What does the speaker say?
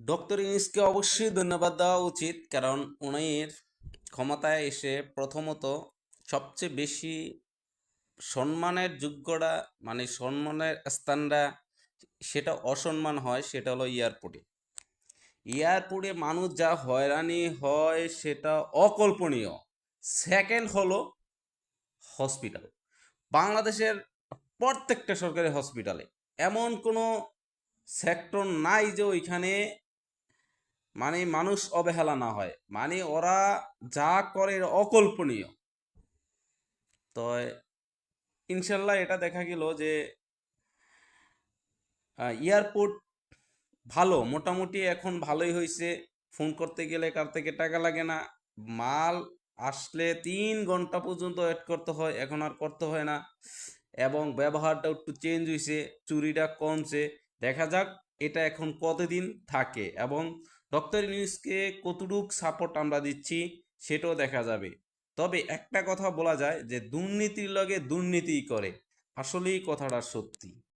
Doctor ইউনুসকে অবশ্যই ধন্যবাদ দেওয়া উচিত, কারণ উনির ক্ষমতায় এসে প্রথমত সবচেয়ে বেশি সম্মানের যোগ্যটা মানে সম্মানের স্থানটা সেটা অসম্মান হয়, সেটা হলো এয়ারপোর্টে। এয়ারপোর্টে মানুষ যা হয়রানি হয় সেটা অকল্পনীয়। সেকেন্ড হলো হসপিটাল। বাংলাদেশের প্রত্যেকটা সরকারি হসপিটালে এমন কোনো সেক্টর নাই যে ওইখানে মানে মানুষ অবহেলা না হয়। মানে ওরা যা করে অকল্পনীয়। তো ইনশাল্লাহ এটা দেখা গেল যে এয়ারপোর্ট ভালো, মোটামুটি এখন ভালোই হয়েছে ফোন করতে গেলে কার থেকে টাকা লাগে না। মাল আসলে তিন ঘণ্টা পর্যন্ত ওয়েট করতে হয়, এখন আর করতে হয় না। এবং ব্যবহারটা একটু চেঞ্জ হয়েছে চুরিটা কমছে। দেখা যাক এটা এখন কতদিন থাকে। এবং ডক্টর নিউজকে কতটুক সাপোর্ট আমরা দিচ্ছি সেটাও দেখা যাবে। তবে একটা কথা বলা যায় যে, দুর্নীতির লগে দুর্নীতি করে। আসলেই কথাটা সত্যি।